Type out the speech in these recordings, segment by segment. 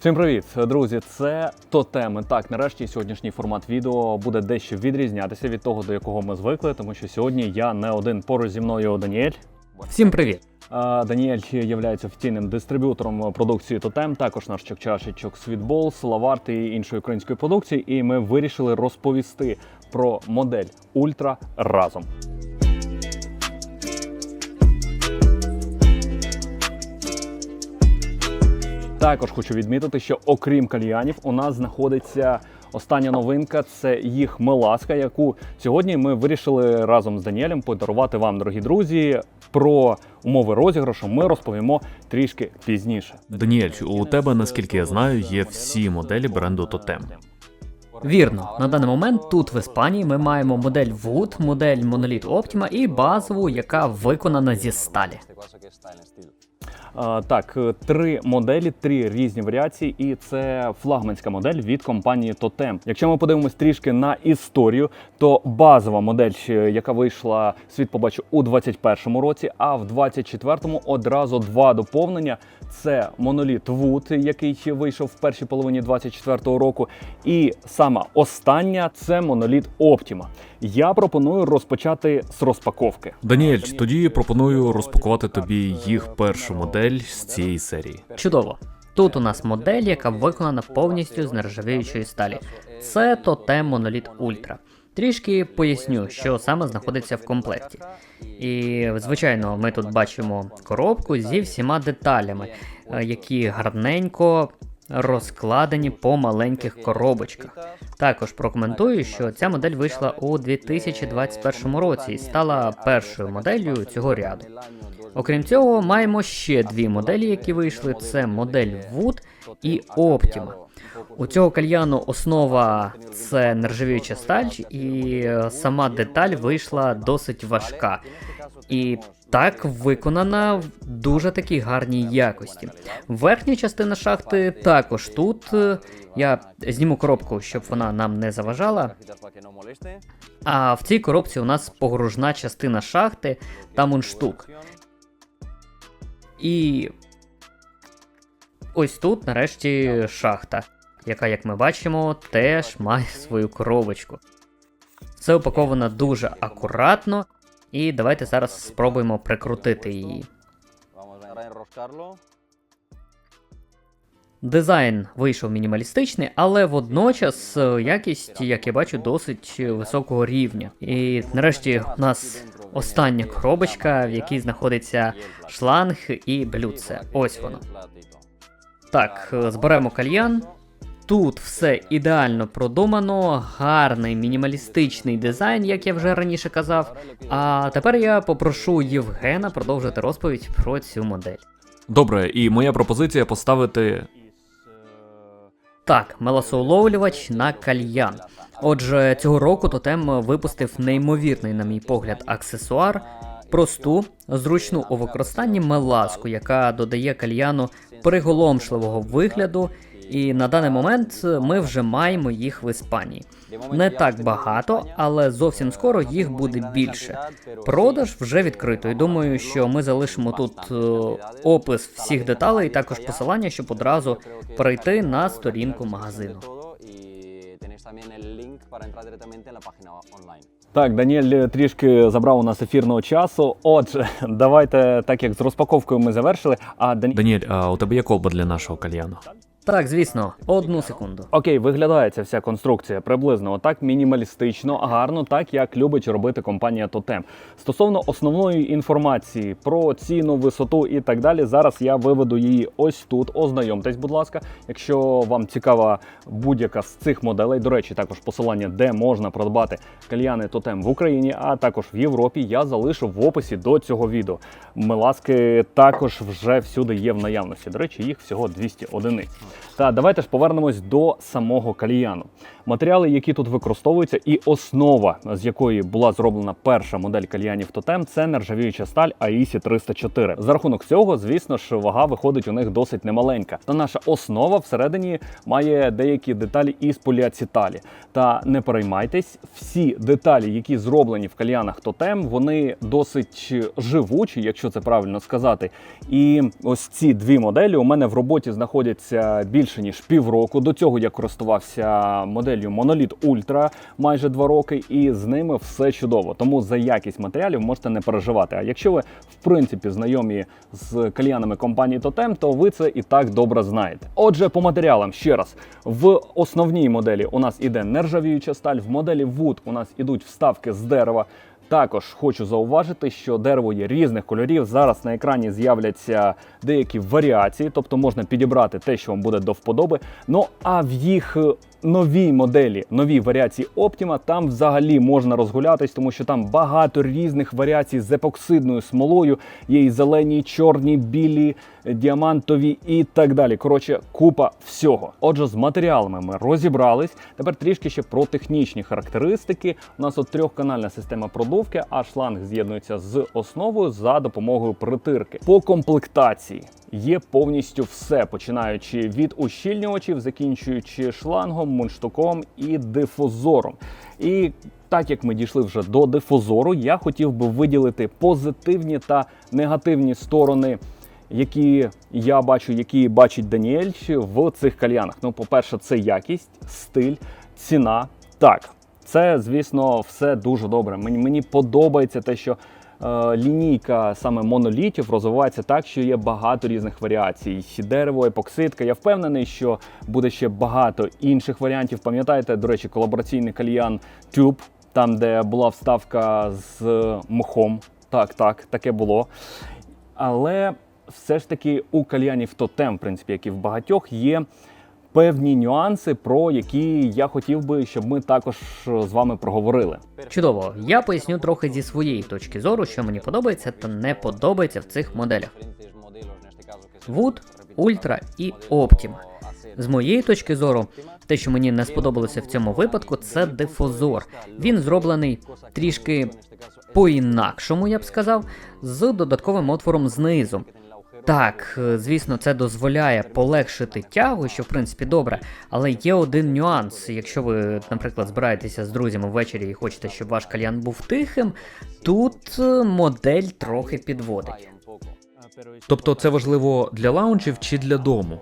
Всім привіт, друзі! Це тотеми. Так, нарешті сьогоднішній формат відео буде дещо відрізнятися від того, до якого ми звикли, тому що сьогодні я не один поруч зі мною Даніель. Всім привіт! Даніель є офіційним дистриб'ютором продукції Тотем, також наш чок-чашечок Світбол, Славарт і іншої української продукції. І ми вирішили розповісти про модель Ультра разом. Також хочу відмітити, що окрім кальянів, у нас знаходиться остання новинка це їх меласка, яку сьогодні ми вирішили разом з Даніелем подарувати вам, дорогі друзі. Про умови розіграшу ми розповімо трішки пізніше. Даніель, у тебе, наскільки я знаю, є всі моделі бренду Тотем. Вірно, на даний момент тут в Іспанії ми маємо модель Wood, модель Monolith Optima і базову, яка виконана зі сталі. Так, е, три моделі, три різні варіації, і це флагманська модель від компанії Totem. Якщо ми подивимось трішки на історію, то базова модель, яка вийшла світ побачив у 21-му році, а в 24-му одразу два доповнення. Це моноліт Wood, який вийшов в першій половині 24-го року, і сама остання це моноліт Optima. Я пропоную розпочати з розпаковки. Даніель, тоді пропоную розпакувати тобі їх першу модель з цієї серії. Чудово. Тут у нас модель, яка виконана повністю з нержавіючої сталі. Це тотем Monolith Ultra. Трішки поясню, що саме знаходиться в комплекті. І, звичайно, ми тут бачимо коробку зі всіма деталями, е, які гарненько розкладені по маленьких коробочках. Також прокоментую, що ця модель вийшла у 2021 році і стала першою моделлю цього ряду. Окрім цього, маємо ще дві моделі, які вийшли: це модель Wood і Optima. У цього кальяну основа це нержавіюча сталь, і сама деталь вийшла досить важка. І так виконана в дуже такій гарній якості. Верхня частина шахти також тут. Я зніму коробку, щоб вона нам не заважала. А в цій коробці у нас погружна частина шахти та мундштук. І ось тут, нарешті, шахта, яка, як ми бачимо, теж має свою коробочку. Все упаковано дуже акуратно, і давайте зараз спробуємо прикрутити її. Дизайн вийшов мінімалістичний, але водночас е, якість, як я бачу, досить високого рівня. І нарешті у нас остання коробочка, в якій знаходиться шланг і блюдце. Ось воно. Так, е, зберемо кальян. Тут все ідеально продумано, гарний мінімалістичний дизайн, як я вже раніше казав. А тепер я попрошу Євгена продовжити розповідь про цю модель. Добре, і моя пропозиція поставити. Так, меласоуловлювач на кальян. Отже, цього року тотем випустив неймовірний, на мій погляд, аксесуар. Просту, зручну у використанні меласку, яка додає кальяну приголомшливого вигляду, і на даний момент ми вже маємо їх в Іспанії. Не так багато, але зовсім скоро їх буде більше. Продаж вже відкрито. І думаю, що ми залишимо тут е, опис всіх деталей, і також посилання, щоб одразу перейти на сторінку магазину. Так, Даніель трішки забрав у нас ефірного часу. Отже, давайте, так як з розпаковкою ми завершили. А Дані... Даніель, а у тебе є колба для нашого кальяну? Так, звісно, одну секунду. Окей, виглядає ця вся конструкція приблизно отак мінімалістично, гарно, так як любить робити компанія Totem. Стосовно основної інформації про ціну, висоту і так далі, зараз я виведу її ось тут. Ознайомтесь, будь ласка, якщо вам цікава будь-яка з цих моделей. До речі, також посилання, де можна придбати кальяни Totem в Україні, а також в Європі. Я залишу в описі до цього відео. Меласки також вже всюди є в наявності. До речі, їх всього 200 одиниць. Та давайте ж повернемось до самого кальяну. Матеріали, які тут використовуються, і основа, з якої була зроблена перша модель кальянів Тотем, це нержавіюча сталь AISI 304. За рахунок цього, звісно ж, вага виходить у них досить немаленька. Та наша основа всередині має деякі деталі із поліацеталі. Та не переймайтесь, всі деталі, які зроблені в кальянах Тотем, вони досить живучі, якщо це правильно сказати. І ось ці дві моделі у мене в роботі знаходяться більше ніж півроку. До цього я користувався моделлю Monolith Ultra майже два роки, і з ними все чудово. Тому за якість матеріалів можете не переживати. А якщо ви в принципі знайомі з кальянами компанії Totem, то ви це і так добре знаєте. Отже, по матеріалам ще раз в основній моделі у нас іде нержавіюча сталь, в моделі Wood у нас ідуть вставки з дерева. Також хочу зауважити, що дерево є різних кольорів. Зараз на екрані з'являться деякі варіації, тобто можна підібрати те, що вам буде до вподоби. Ну а в їх е, новій моделі, новій варіації Optima, там взагалі можна розгулятись, тому що там багато різних варіацій з епоксидною смолою. Є і зелені, і чорні, білі, діамантові і так далі. Коротше, купа всього. Отже, з матеріалами ми розібрались. Тепер трішки ще про технічні характеристики. У нас от трьохканальна система продувки, а шланг з'єднується з основою за допомогою притирки. По комплектації є повністю все, починаючи від ущільнювачів, закінчуючи шлангом, мундштуком і дифузором. І так як ми дійшли вже до дифузору, я хотів би виділити позитивні та негативні сторони. Які я бачу, які бачить Даніель в цих кальянах. Ну, по-перше, це якість, стиль, ціна. Так, це, звісно, все дуже добре. Мені, мені подобається те, що лінійка саме монолітів розвивається так, що є багато різних варіацій. Дерево, епоксидка. Я впевнений, що буде ще багато інших варіантів. Пам'ятаєте, до речі, колабораційний кальян Tube, там, де була вставка з мхом. Так, так, таке було. Але все ж таки у кальянів тотем, в принципі, як і в багатьох, є певні нюанси, про які я хотів би, щоб ми також з вами проговорили. Чудово, я поясню трохи зі своєї точки зору, що мені подобається та не подобається в цих моделях. Wood, Ultra і Optima. З моєї точки зору, те, що мені не сподобалося в цьому випадку, це дифузор. Він зроблений трішки по-інакшому, я б сказав, з додатковим отвором знизу. Так, е, звісно, це дозволяє полегшити тягу, що в принципі добре, але є один нюанс. Якщо ви, наприклад, збираєтеся з друзями ввечері і хочете, щоб ваш кальян був тихим, тут е, модель трохи підводить. Тобто це важливо для лаунжів чи для дому?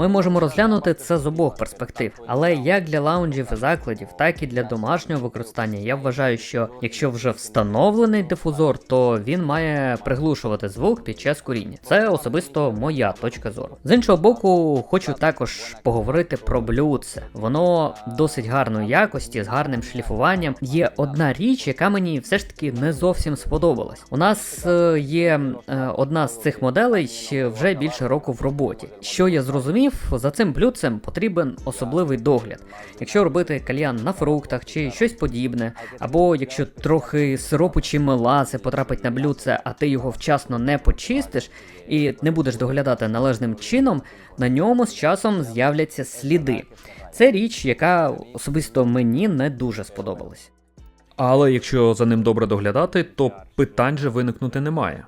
Ми можемо розглянути це з обох перспектив, але як для лаунжів і закладів, так і для домашнього використання. Я вважаю, що якщо вже встановлений дифузор, то він має приглушувати звук під час куріння. Це особисто моя точка зору. З іншого боку, хочу також поговорити про блюдце. Воно досить гарної якості, з гарним шліфуванням. Є одна річ, яка мені все ж таки не зовсім сподобалась. У нас е, є е, одна з цих моделей вже більше року в роботі. Що я зрозумів, за цим блюдцем потрібен особливий догляд. Якщо робити кальян на фруктах чи щось подібне, або якщо трохи сиропу чи меласи потрапить на блюдце, а ти його вчасно не почистиш і не будеш доглядати належним чином, на ньому з часом з'являться сліди. Це річ, яка особисто мені не дуже сподобалась. Але якщо за ним добре доглядати, то питань же виникнути немає.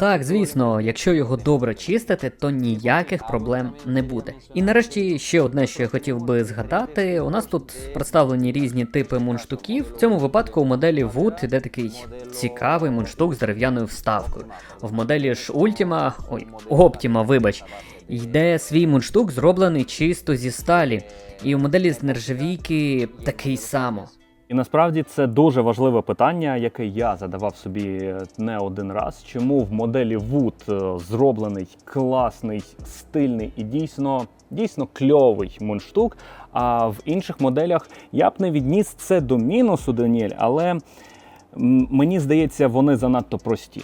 Так, звісно, якщо його добре чистити, то ніяких проблем не буде. І нарешті ще одне, що я хотів би згадати: у нас тут представлені різні типи мундштуків. В цьому випадку у моделі Wood іде такий цікавий мундштук з дерев'яною вставкою. В моделі ж Ultima, ой, Optima, вибач, йде свій мундштук, зроблений чисто зі сталі. І у моделі з нержавійки такий само. І насправді це дуже важливе питання, яке я задавав собі не один раз. Чому в моделі Wood е, зроблений класний, стильний і дійсно дійсно кльовий мундштук, а в інших моделях я б не відніс це до мінусу, Даніель, але мені здається, вони занадто прості.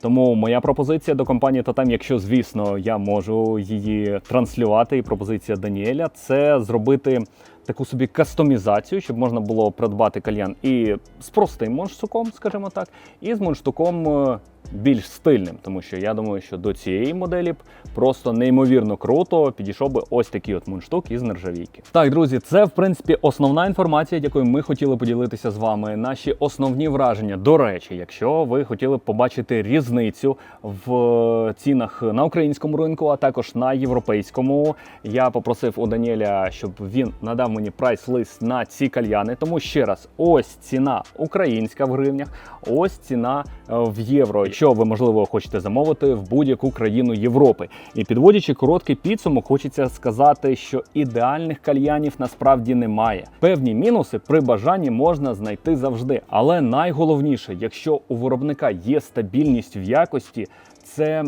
Тому моя пропозиція до компанії Totem, якщо звісно я можу її транслювати, і пропозиція Даніеля, це зробити таку собі кастомізацію, щоб можна було придбати кальян і з простим мундштуком, скажімо так, і з мундштуком е, більш стильним, тому що я думаю, що до цієї моделі б просто неймовірно круто підійшов би ось такий от мундштук із нержавійки. Так, друзі, це в принципі основна інформація, якою ми хотіли поділитися з вами. Наші основні враження. До речі, якщо ви хотіли побачити різницю в цінах на українському ринку, а також на європейському, я попросив у Даніеля, щоб він надав мені прайс-лист на ці кальяни. Тому ще раз, ось ціна українська в гривнях, ось ціна е, в євро. Якщо ви можливо хочете замовити в будь-яку країну Європи. І підводячи короткий підсумок, хочеться сказати, що ідеальних кальянів насправді немає. Певні мінуси при бажанні можна знайти завжди. Але найголовніше, якщо у виробника є стабільність в якості, це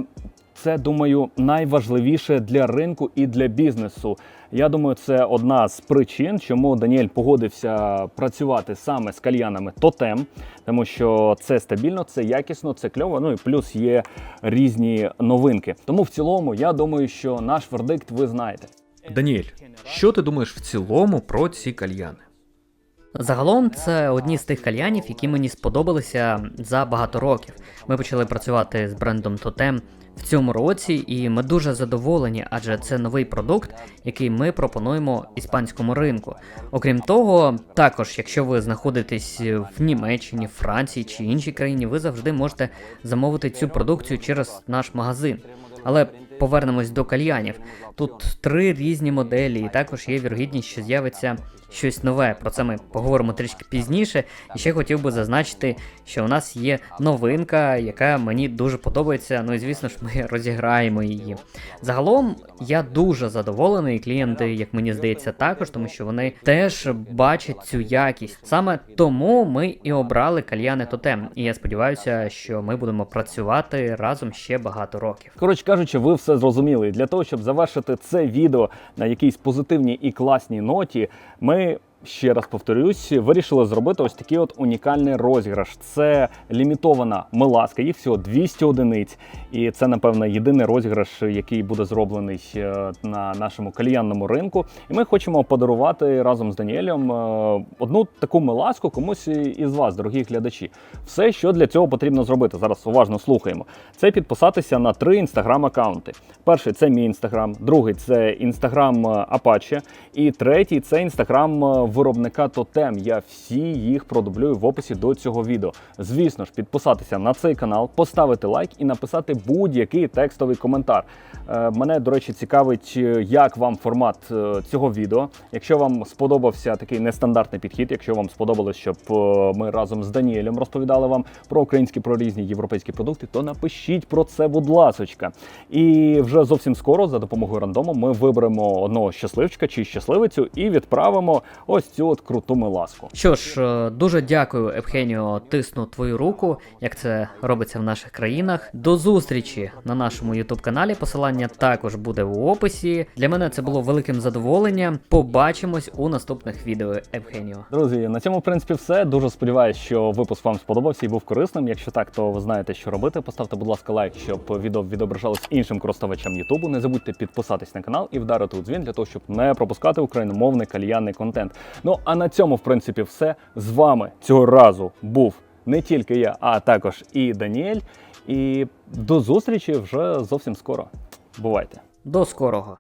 це думаю найважливіше для ринку і для бізнесу. Я думаю, це одна з причин, чому Даніель погодився працювати саме з кальянами Тотем, тому що це стабільно, це якісно, це кльово. Ну і плюс є різні новинки. Тому в цілому я думаю, що наш вердикт ви знаєте. Даніель, що ти думаєш в цілому про ці кальяни? Загалом це одні з тих кальянів, які мені сподобалися за багато років. Ми почали працювати з брендом Totem в цьому році, і ми дуже задоволені, адже це новий продукт, який ми пропонуємо іспанському ринку. Окрім того, також, якщо ви знаходитесь в Німеччині, Франції чи іншій країні, ви завжди можете замовити цю продукцію через наш магазин. Але повернемось до кальянів. Тут три різні моделі, і також є вірогідність, що з'явиться щось нове. Про це ми поговоримо трішки пізніше. І ще хотів би зазначити, що у нас є новинка, яка мені дуже подобається. Ну і звісно ж, ми розіграємо її. Загалом я дуже задоволений. Клієнти, як мені здається, також, тому що вони теж бачать цю якість. Саме тому ми і обрали кальяни Тотем. І я сподіваюся, що ми будемо працювати разом ще багато років. Коротше кажучи, ви все зрозуміли. Для того, щоб завершити це відео на якійсь позитивній і класній ноті, ми. ми Ще раз повторюсь, вирішили зробити ось такий от унікальний розіграш. Це лімітована миласка, їх всього 200 одиниць. І це, напевно, єдиний розіграш, який буде зроблений е, на нашому кальянному ринку. І ми хочемо подарувати разом з Даніелем е, одну таку миласку комусь із вас, дорогі глядачі. Все, що для цього потрібно зробити. Зараз уважно слухаємо. Це підписатися на три інстаграм-аккаунти. Перший це мій інстаграм, другий це інстаграм Apache, і третій це інстаграм е, виробника Totem. Я всі їх продублюю в описі до цього відео. Звісно ж, підписатися на цей канал, поставити лайк і написати будь-який текстовий коментар. Е, Мене, до речі, цікавить, е, як вам формат е, цього відео. Якщо вам сподобався такий нестандартний підхід, якщо вам сподобалось, щоб ми разом з Даніелем розповідали вам про українські, про різні європейські продукти, то напишіть про це, будь ласочка. І вже зовсім скоро, за допомогою рандому, ми виберемо одного щасливчика чи щасливицю і відправимо ось цю от круту миласку. Що ж, е, дуже дякую, Евгеніо, тисну твою руку, як це робиться в наших країнах. До зустрічі на нашому youtube каналі. Посилання також буде в описі. Для мене це було великим задоволенням. Побачимось у наступних відео, Евгеніо. Друзі, на цьому в принципі все. Дуже сподіваюся, що випуск вам сподобався і був корисним. Якщо так, то ви знаєте, що робити. Поставте, будь ласка, лайк, щоб відео відображалось іншим користувачам Ютубу. Не забудьте підписатись на канал і вдарити у дзвін для того, щоб не пропускати україномовний кальянний контент. Ну а на цьому, в принципі, все з вами цього разу був не тільки я, а також і Даніель. І до зустрічі вже зовсім скоро. Бувайте! До скорого.